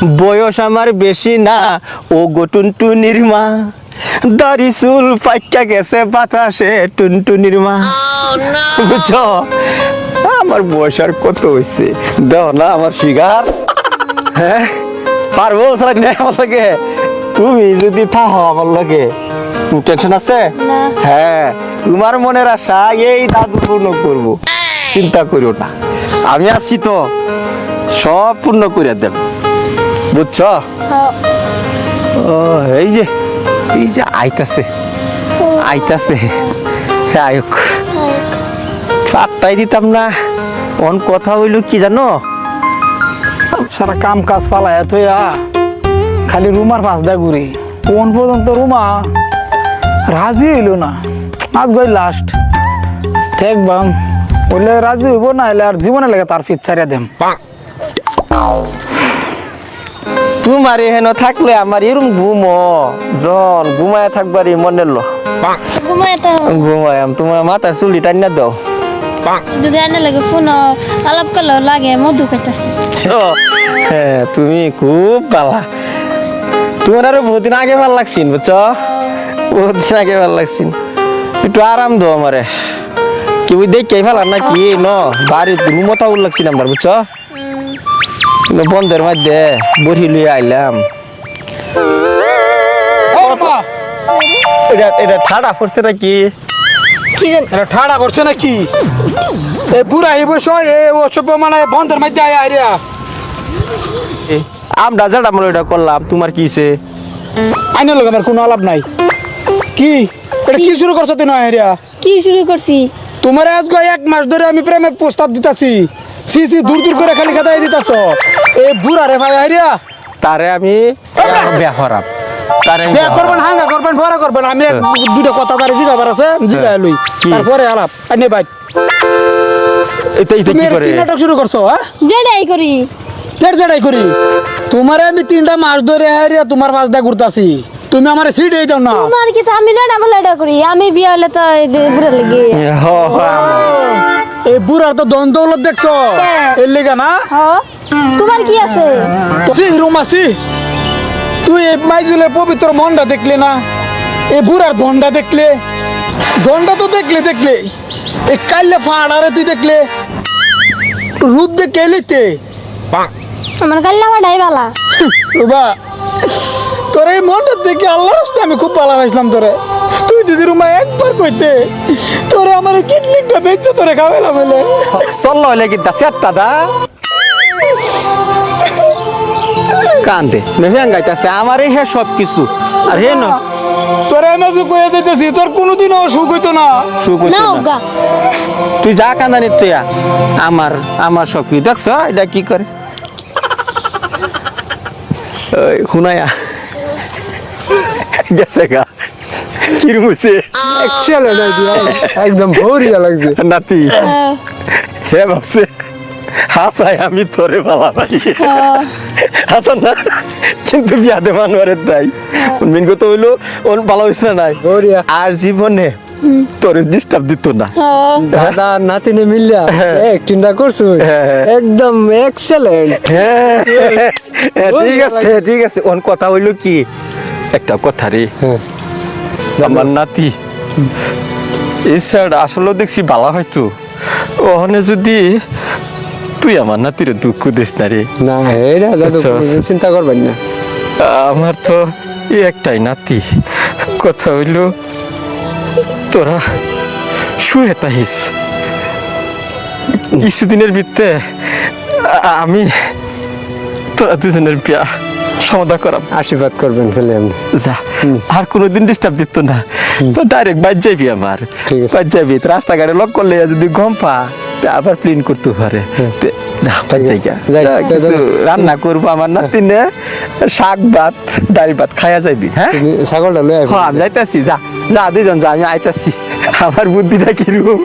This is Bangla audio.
বয়স আমার বেশি না। ও গো টুনটুনির মা। দাড়ি চুল পাইকা গেছে বাতাসে টুনটুনির মা। বুঝছ? আমার বয়স আর কত হয়েছে দেও না আমার শিগার হ্যাঁ? পারব সারা নেই আমার লাগে। তুমি যদি থাকো আমার লাগে। টেনশন আছে? হ্যাঁ। তোমার মনের আশা এই দাদু পূর্ণ করব। চিন্তা করিও না। আমি আছি তো। সব পূর্ণ করে দেব। বুঝছ? হ্যাঁ। ও এই যে এই যে আইতাছে আইতাছে। আয়ক পাত্তাই দিতাম না অন কথা হইল কি জানো? সারা কাম কাজ পালায় থইয়া খালি রুমার পাশ দেয় ঘুরি। কোন পর্যন্ত রুমা? রাজি হইল না। আজ গই লাস্ট দেখবাম বললে রাজি হইব না এলে আর জীবনে লাগে তার ফিট ছাড়িয়া দেম। তোমার হেন থাকলে আমার এরম ঘুম। জন ঘুমায় থাকবার মনে লো ঘুমায় তো। ঘুমায়াম তোমার মাথার চুলি টান্না দাও। যদি আনে লাগে ফোন আলাপ করলেও লাগে মধু খাইতেছে। হ্যাঁ তুমি খুব ভালা তোমার আরও বহুদিন আগে ভালো লাগছিন বুঝছ? বহুদিন আগে ভালো লাগছিন একটু আরাম দো আমারে। কি দেখে ফেলার নাকি? ন বাড়ির রুমতা উল লাগছি নাম্বার বুঝছ? বন্ধের মধ্যে বড়ি লুয়ে আইলাম। এটা এটা ঠাডা পড়ছে নাকি? কি জানি? এটা ঠাড়া করছে নাকি? এ বুড়া এই বসে এ ওসব মানে বন্ধের মধ্যে আয় আইরিয়া আমরা যেটা আমরা ওটা করলাম তোমার কিছে আইনের লোক আমার কোনো আলাপ নাই। কি? এটা কি শুরু করছ তুই না আইরিয়া কি শুরু করছি? তোমার আজ গো এক মাস ধরে আমি প্রেমের প্রস্তাব দিতাছি। সি সি দূর দূর করে খালি খাতায় দিতাছ। এ বুড়া রে ভাই আইরিয়া। তারে আমি বিয়া করাম তারে বিয়া করবেন হাঙ্গা করবেন ভরা করবেন। আমি এক দুটো কথা তারে জিগাবার আছে জিগা লই? তারপরে আলাপ। আইনে ভাই এটা এটা তুমি কি করে? নাটক শুরু করছ হ্যাঁ? যেটাই করি। পেট জড়াই করি। তোমারে আমি তিনটা মাস ধরে হারিয়া তোমার দিয়ে ঘুরতাছি। তুমি আমার সিট এই দাও না। তোমার আমি বলে করি। আমি বিয়ে হলে তো বুড়া লাগে। এই বুড়ার তো দন দৌলত দেখছ? এর লেগা না? তোমার কি আছে? সি রুমাসি তুই এই মাইজুলের পবিত্র মনটা দেখলে না? এই বুড়ার দন্ডা দেখলে? দন্ডা তো দেখলে দেখলে। এই কাল্লে ফাড়ারে তুই দেখলে? রূপ দেখে লিতে আমার কাল্লা ভাড়াই বালা রুবা তোর এই মনটা দেখে আল্লাহর রাস্তা আমি খুব ভালো হয়েছিলাম তোরে। তুই দিদির রুমা একবার কইতে তোরে আমার কিডনিটা বেচছে তোরে খাওয়াইলাম বলে চল্ল হইলে কি দা সেটটা দা? কান্দে মেভিয়ান গাইতাছে আমারই হে সব কিছু আর হে ন তোরে আমি যে কয়ে দিতেছি তোর কোনোদিনও সুখ হইতো না। সুখ হইছে না। না। তুই যা কান্দানি তুই আমার আমার সব কি দেখছ? এটা কি করে? ওই শুনায়া গেছে গা। কিরম হইছে একদম ভরিয়া লাগছে। নাতি। হ্যাঁ, হে ভাবছে হাসাই আমি তোরে ভালা পাই হাসান না কিন্তু বিয়াদে মানুষের নাই মেন কথা হইল ওর ভালো হয়েছে না নাই। আর জীবনে তোরে ডিস্টার্ব দিত না। হ্যাঁ। দাদা নাতিনে মিলিয়া একটিনটা করছ হ্যাঁ। একদম এক্সেলেন্ট হ্যাঁ, ঠিক আছে ঠিক আছে। ওন কথা হইল কি একটা কথা রে। আমার নাতি এই স্যার আসলে দেখছি বালা হয়তো। ওখানে যদি তুই আমার নাতিরে দুঃখ দিস না রে। না এটা। চিন্তা করবেন না। আমার তো একটাই নাতি। কথা হইল তোরা শুয়ে তাহিস কিছুদিনের ভিতরে আ- আমি তোরা দুজনের বিয়া সমাধা করাম। আশীর্বাদ করবেন ফেলে আমি। যা আর কোনোদিন ডিস্টার্ব দিত না। তো ডাইরেক্ট বাইর যাবি আমার। বাইর যাবি রাস্তাঘাটে লক করলে যদি গম পা আবার প্লেন করতে পারে। তে যা বাইর আছে। যাইগা। যাই, যা, যাই, কিছু যাই। রান্না করব আমার নাতিনে। শাক ভাত ডাল ভাত খাইয়া যাবি হ্যাঁ? ছাগলটা লয়ে হ্যাঁ আমি যাইতাছি। যা যা দুজন যা আমি আইতাছি। আমার বুদ্ধিটা কীরকম?